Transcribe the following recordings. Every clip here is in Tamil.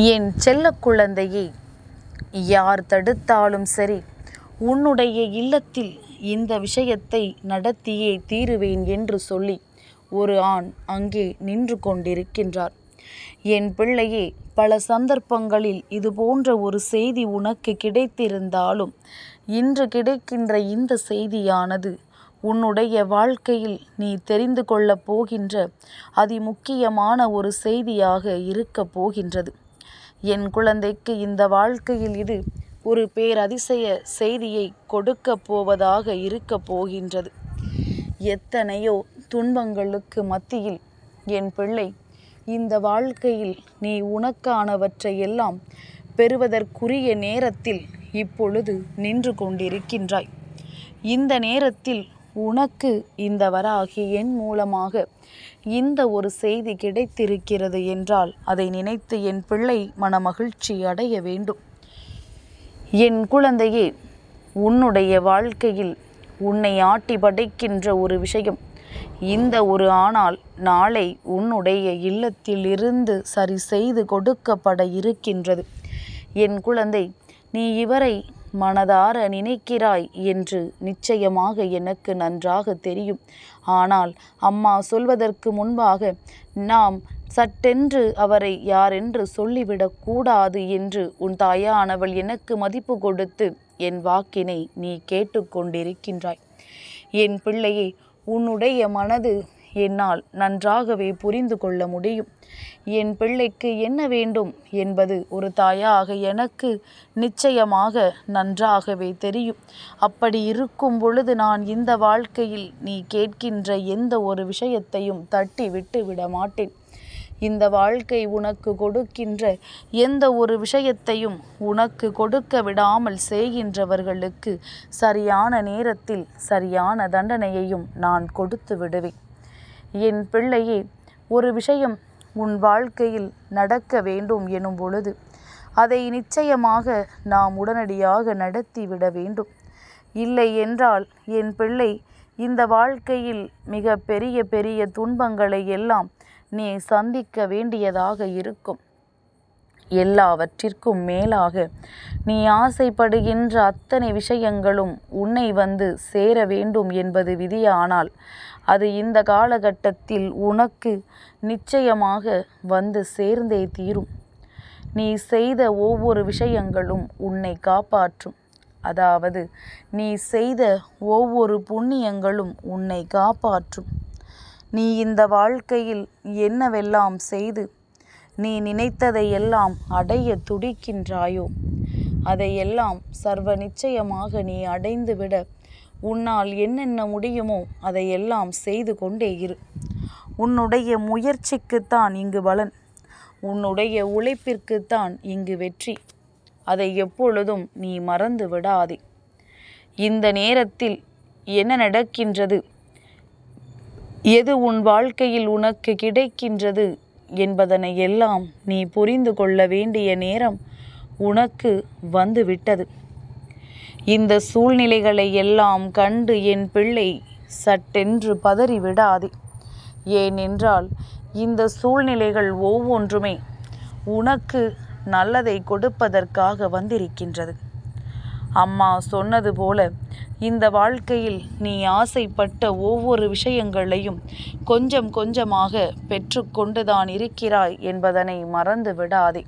என் செல்ல குழந்தையே யார் தடுத்தாலும் சரி உன்னுடைய இல்லத்தில் இந்த விஷயத்தை நடத்தியே தீருவேன் என்று சொல்லி ஒரு ஆண் அங்கே நின்று கொண்டிருக்கின்றார். என் பிள்ளையே பல சந்தர்ப்பங்களில் இது போன்ற ஒரு செய்தி உனக்கு கிடைத்திருந்தாலும் இன்று கிடைக்கின்ற இந்த செய்தியானது உன்னுடைய வாழ்க்கையில் நீ தெரிந்து கொள்ளப் போகின்ற அதிமுக்கியமான ஒரு செய்தியாக இருக்கப் போகின்றது. என் குழந்தைக்கு இந்த வாழ்க்கையில் இது ஒரு பேரதிசய செய்தியை கொடுக்கப் போவதாக இருக்கப் போகின்றது. எத்தனையோ துன்பங்களுக்கு மத்தியில் என் பிள்ளை இந்த வாழ்க்கையில் நீ உனக்கானவற்றை எல்லாம் பெறுவதற்குரிய நேரத்தில் இப்பொழுது நின்று கொண்டிருக்கின்றாய். இந்த நேரத்தில் உனக்கு இந்த வராகி என் மூலமாக இந்த ஒரு செய்தி கிடைத்திருக்கிறது என்றால் அதை நினைத்து என் பிள்ளை மனமகிழ்ச்சி அடைய வேண்டும். என் குழந்தையே உன்னுடைய வாழ்க்கையில் உன்னை ஆட்டி படைக்கின்ற ஒரு விஷயம். இந்த ஒரு ஆனால் நாளை உன்னுடைய இல்லத்தில் இருந்து சரி செய்து கொடுக்கப்பட இருக்கின்றது. என் குழந்தை நீ இவரை மனதார நினைக்கிறாய் என்று நிச்சயமாக எனக்கு நன்றாக தெரியும். ஆனால் அம்மா சொல்வதற்கு முன்பாக நாம் சட்டென்று அவரை யாரென்று சொல்லிவிடக் கூடாது என்று உன் தாயானவள் எனக்கு மதிப்பு கொடுத்து என் வாக்கினை நீ கேட்டுக்கொண்டிருக்கின்றாய் என் பிள்ளையே உன்னுடைய மனது என்னால் நன்றாகவே புரிந்து கொள்ள முடியும். என் பிள்ளைக்கு என்ன வேண்டும் என்பது ஒரு தாயாக எனக்கு நிச்சயமாக நன்றாகவே தெரியும். அப்படி இருக்கும் பொழுது நான் இந்த வாழ்க்கையில் நீ கேட்கின்ற எந்த ஒரு விஷயத்தையும் தட்டி விட்டு விட மாட்டேன். இந்த வாழ்க்கை உனக்கு கொடுக்கின்ற எந்த ஒரு விஷயத்தையும் உனக்கு கொடுக்க விடாமல் செய்கின்றவர்களுக்கு சரியான நேரத்தில் சரியான தண்டனையையும் நான் கொடுத்து விடுவேன். என் பிள்ளையே ஒரு விஷயம் உன் வாழ்க்கையில் நடக்க வேண்டும் எனும் பொழுது அதை நிச்சயமாக நாம் உடனடியாக நடத்திவிட வேண்டும். இல்லை என்றால் என் பிள்ளை இந்த வாழ்க்கையில் மிக பெரிய பெரிய துன்பங்களை எல்லாம் நீ சந்திக்க வேண்டியதாக இருக்கும். எல்லாவற்றிற்கும் மேலாக நீ ஆசைப்படுகின்ற அத்தனை விஷயங்களும் உன்னை வந்து சேர வேண்டும் என்பது விதியானால் அது இந்த காலகட்டத்தில் உனக்கு நிச்சயமாக வந்து சேர்ந்தே தீரும். நீ செய்த ஒவ்வொரு விஷயங்களும் உன்னை காப்பாற்றும். அதாவது நீ செய்த ஒவ்வொரு புண்ணியங்களும் உன்னை காப்பாற்றும். நீ இந்த வாழ்க்கையில் என்னவெல்லாம் செய்து நீ நினைத்ததை எல்லாம் அடைய துடிக்கின்றாயோ அதையெல்லாம் சர்வ நிச்சயமாக நீ அடைந்துவிட உன்னால் என்னென்ன முடியுமோ அதையெல்லாம் செய்து கொண்டே இரு. உன்னுடைய முயற்சிக்குத்தான் இங்கு பலன். உன்னுடைய உழைப்பிற்குத்தான் இங்கு வெற்றி. அதை எப்பொழுதும் நீ மறந்து விடாதே. இந்த நேரத்தில் என்ன நடக்கின்றது? எது உன் வாழ்க்கையில் உனக்கு கிடைக்கின்றது என்பதனை எல்லாம் நீ புரிந்து கொள்ள வேண்டிய நேரம் உனக்கு வந்துவிட்டது. இந்த சூழ்நிலைகளை எல்லாம் கண்டு என் பிள்ளை சட்டென்று பதறி விடாதே ஏனென்றால் இந்த சூழ்நிலைகள் ஒவ்வொன்றுமே உனக்கு நல்லதை கொடுப்பதற்காக வந்திருக்கின்றது. அம்மா சொன்னது போல இந்த வாழ்க்கையில் நீ ஆசைப்பட்ட ஒவ்வொரு விஷயங்களையும் கொஞ்சம் கொஞ்சமாக பெற்றுக்கொண்டுதான் இருக்கிறாய் என்பதனை மறந்து விடாதே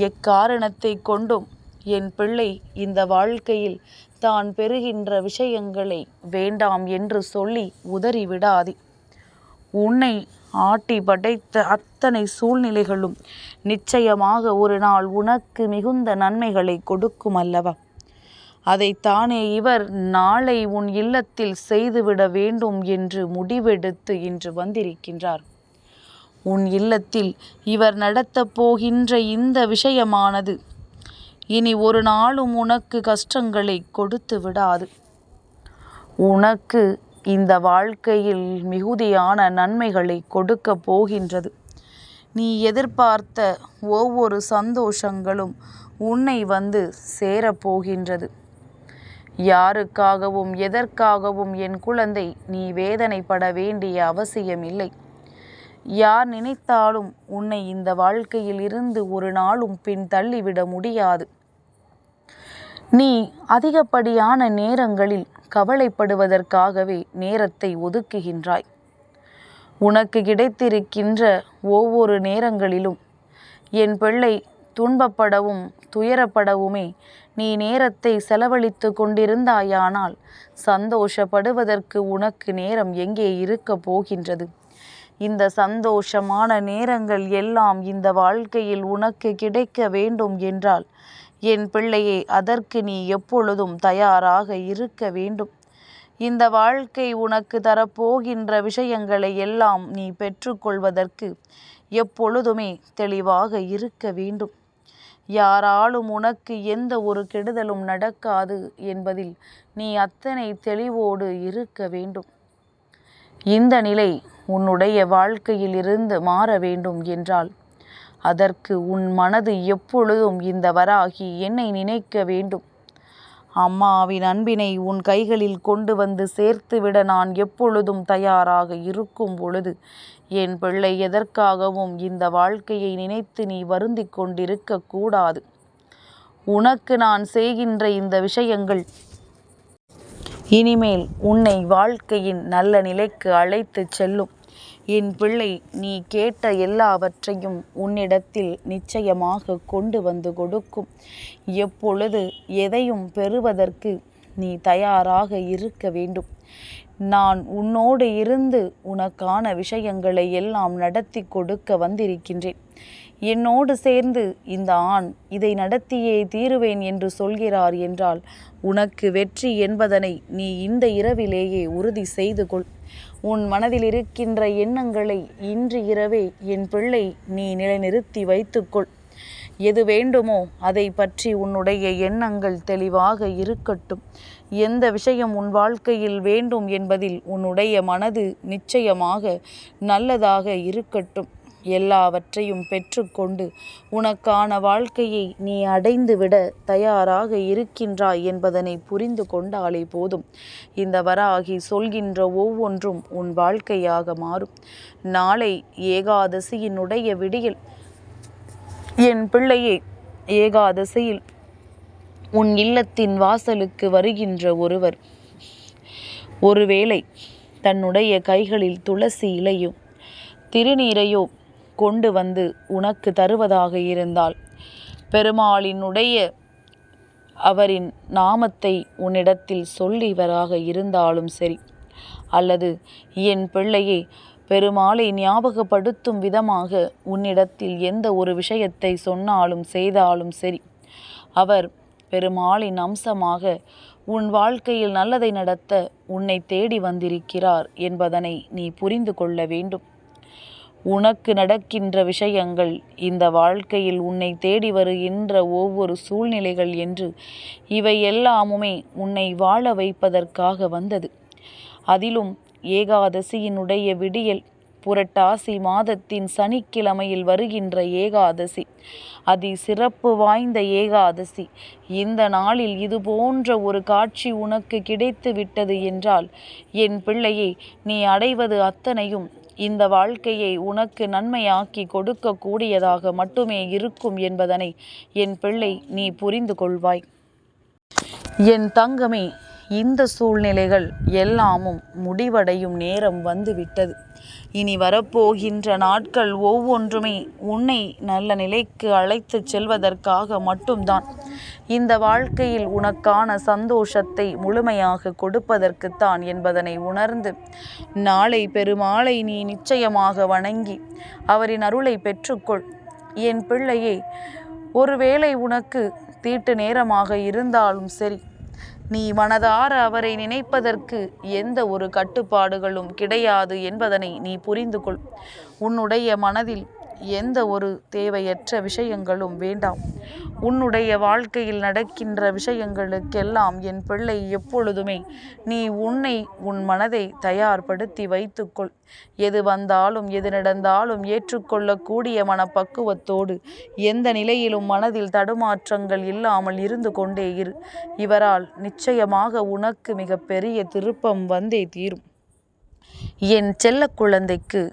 எக்காரணத்தை கொண்டும் என் பிள்ளை இந்த வாழ்க்கையில் தான் பெறுகின்ற விஷயங்களை வேண்டாம் என்று சொல்லி உதறிவிடாதே உன்னை ஆட்டி படைத்த அத்தனை சூழ்நிலைகளும் நிச்சயமாக ஒரு நாள் உனக்கு மிகுந்த நன்மைகளை கொடுக்கும் அல்லவா? அதைத்தானே இவர் நாளை உன் இல்லத்தில் செய்துவிட வேண்டும் என்று முடிவெடுத்து இன்று வந்திருக்கின்றார். உன் இல்லத்தில் இவர் நடத்தப் போகின்ற இந்த விஷயமானது இனி ஒரு நாளும் உனக்கு கஷ்டங்களை கொடுத்து விடாது. உனக்கு இந்த வாழ்க்கையில் மிகுதியான நன்மைகளை கொடுக்க போகின்றது. நீ எதிர்பார்த்த ஒவ்வொரு சந்தோஷங்களும் உன்னை வந்து சேரப்போகின்றது யாருக்காகவும் எதற்காகவும் என் குழந்தை நீ வேதனைப்பட வேண்டிய அவசியமில்லை. யார் நினைத்தாலும் உன்னை இந்த வாழ்க்கையில் இருந்து ஒரு நாளும் பின் தள்ளிவிட முடியாது. நீ அதிகப்படியான நேரங்களில் கவலைப்படுவதற்காகவே நேரத்தை ஒதுக்குகின்றாய். உனக்கு கிடைத்திருக்கின்ற ஒவ்வொரு நேரங்களிலும் என் பிள்ளை துன்பப்படவும் துயரப்படவுமே நீ நேரத்தை செலவழித்து கொண்டிருந்தாயானால் சந்தோஷப்படுவதற்கு உனக்கு நேரம் எங்கே இருக்க போகின்றது? இந்த சந்தோஷமான நேரங்கள் எல்லாம் இந்த வாழ்க்கையில் உனக்கு கிடைக்க வேண்டும் என்றால் என் பிள்ளையே அதற்கு நீ எப்பொழுதும் தயாராக இருக்க வேண்டும். இந்த வாழ்க்கை உனக்கு தரப்போகின்ற விஷயங்களை எல்லாம் நீ பெற்றுக்கொள்வதற்கு எப்பொழுதுமே தெளிவாக இருக்க வேண்டும். யாராலும் உனக்கு எந்த ஒரு கெடுதலும் நடக்காது என்பதில் நீ அத்தனை தெளிவோடு இருக்க வேண்டும். இந்த நிலை உன்னுடைய வாழ்க்கையில் இருந்து மாற வேண்டும் என்றால் அதற்கு உன் மனது எப்பொழுதும் இந்த வராகி என்னை நினைக்க வேண்டும். அம்மாவின் அன்பினை உன் கைகளில் கொண்டு வந்து சேர்த்துவிட நான் எப்பொழுதும் தயாராக இருக்கும் பொழுது என் பிள்ளை எதற்காகவும் இந்த வாழ்க்கையை நினைத்து நீ வருந்தி கொண்டிருக்க கூடாது. உனக்கு நான் செய்கின்ற இந்த விஷயங்கள் இனிமேல் உன்னை வாழ்க்கையின் நல்ல நிலைக்கு அழைத்துச் செல்லும். என் பிள்ளை நீ கேட்ட எல்லாவற்றையும் உன்னிடத்தில் நிச்சயமாக கொண்டு வந்து கொடுக்கும். எப்பொழுது எதையும் பெறுவதற்கு நீ தயாராக இருக்க வேண்டும். நான் உன்னோடு இருந்து உனக்கான விஷயங்களை எல்லாம் நடத்தி கொடுக்க வந்திருக்கின்றேன். என்னோடு சேர்ந்து இந்த ஆண் இதை நடத்தியே தீருவேன் என்று சொல்கிறார் என்றால் உனக்கு வெற்றி என்பதனை நீ இந்த இரவிலேயே உறுதி செய்து கொள். உன் மனதில் இருக்கின்ற எண்ணங்களை இன்று இரவே என் பிள்ளை நீ நிலைநிறுத்தி வைத்துக்கொள். எது வேண்டுமோ அதை பற்றி உன்னுடைய எண்ணங்கள் தெளிவாக இருக்கட்டும். எந்த விஷயம் உன் வாழ்க்கையில் வேண்டும் என்பதில் உன்னுடைய மனது நிச்சயமாக நல்லதாக இருக்கட்டும். எல்லாவற்றையும் பெற்றுக்கொண்டு உனக்கான வாழ்க்கையை நீ அடைந்துவிட தயாராக இருக்கின்றாய் என்பதனை புரிந்து கொண்டாலே போதும். இந்த வராகி சொல்கின்ற ஒவ்வொன்றும் உன் வாழ்க்கையாக மாறும். நாளை ஏகாதசியினுடைய விடியில். என் பிள்ளையை ஏகாதசியில் உன் இல்லத்தின் வாசலுக்கு வருகின்ற ஒருவர். ஒருவேளை தன்னுடைய கைகளில் துளசி இலையும் திருநீரையோ கொண்டு வந்து உனக்கு தருவதாக இருந்தால் பெருமாளினுடைய அவரின் நாமத்தை உன்னிடத்தில் சொல்லிவராக இருந்தாலும் சரி. அல்லது என் பிள்ளையே பெருமாளை ஞாபகப்படுத்தும் விதமாக உன்னிடத்தில் எந்த ஒரு விஷயத்தை சொன்னாலும் செய்தாலும் சரி. அவர் பெருமாளின் அம்சமாக உன் வாழ்க்கையில் நல்லதை நடத்த உன்னை தேடி வந்திருக்கிறார் என்பதனை நீ புரிந்து கொள்ள வேண்டும். உனக்கு நடக்கின்ற விஷயங்கள் இந்த வாழ்க்கையில் உன்னை தேடி வருகின்ற ஒவ்வொரு சூழ்நிலைகள் என்று இவை எல்லாமுமே உன்னை வாழ வைப்பதற்காக வந்தது. அதிலும் ஏகாதசியினுடைய விடியல் புரட்டாசி மாதத்தின் சனிக்கிழமையில் வருகின்ற ஏகாதசி அதி சிறப்பு வாய்ந்த ஏகாதசி. இந்த நாளில் இது போன்ற ஒரு காட்சி உனக்கு கிடைத்து விட்டது என்றால் என் பிள்ளையை நீ அடைவது அத்தனையும் இந்த வாழ்க்கையை உனக்கு நன்மையாக்கி கொடுக்கக்கூடியதாக மட்டுமே இருக்கும் என்பதனை என் பிள்ளை நீ புரிந்து கொள்வாய். என் தங்கமே இந்த சூழ்நிலைகள் எல்லாமும் முடிவடையும் நேரம் வந்துவிட்டது. இனி வரப்போகின்ற நாட்கள் ஒவ்வொன்றுமே உன்னை நல்ல நிலைக்கு அழைத்துச் செல்வதற்காக மட்டும்தான். இந்த வாழ்க்கையில் உனக்கான சந்தோஷத்தை முழுமையாக கொடுப்பதற்குத்தான் என்பதனை உணர்ந்து நாளை பெருமாளை நீ நிச்சயமாக வணங்கி அவரின் அருளை பெற்றுக்கொள். என் பிள்ளையே ஒருவேளை உனக்கு தீட்டு நேரமாக இருந்தாலும் சரி நீ மனதார அவரை நினைப்பதற்கு எந்த ஒரு கட்டுப்பாடுகளும் கிடையாது என்பதனை நீ புரிந்து கொள் உன்னுடைய மனதில் எந்த ஒரு தேவையற்ற விஷயங்களும் வேண்டாம். உன்னுடைய வாழ்க்கையில் நடக்கின்ற விஷயங்களுக்கெல்லாம் என் பிள்ளை எப்பொழுதுமே நீ உன்னை உன் மனதை தயார்படுத்தி வைத்துக்கொள். எது வந்தாலும் எது நடந்தாலும் ஏற்றுக்கொள்ளக்கூடிய மனப்பக்குவத்தோடு எந்த நிலையிலும் மனதில் தடுமாற்றங்கள் இல்லாமல் இருந்து கொண்டே இரு. இவரால் நிச்சயமாக உனக்கு மிகப்பெரிய திருப்பம் வந்தே தீரும். என் செல்ல குழந்தைக்கு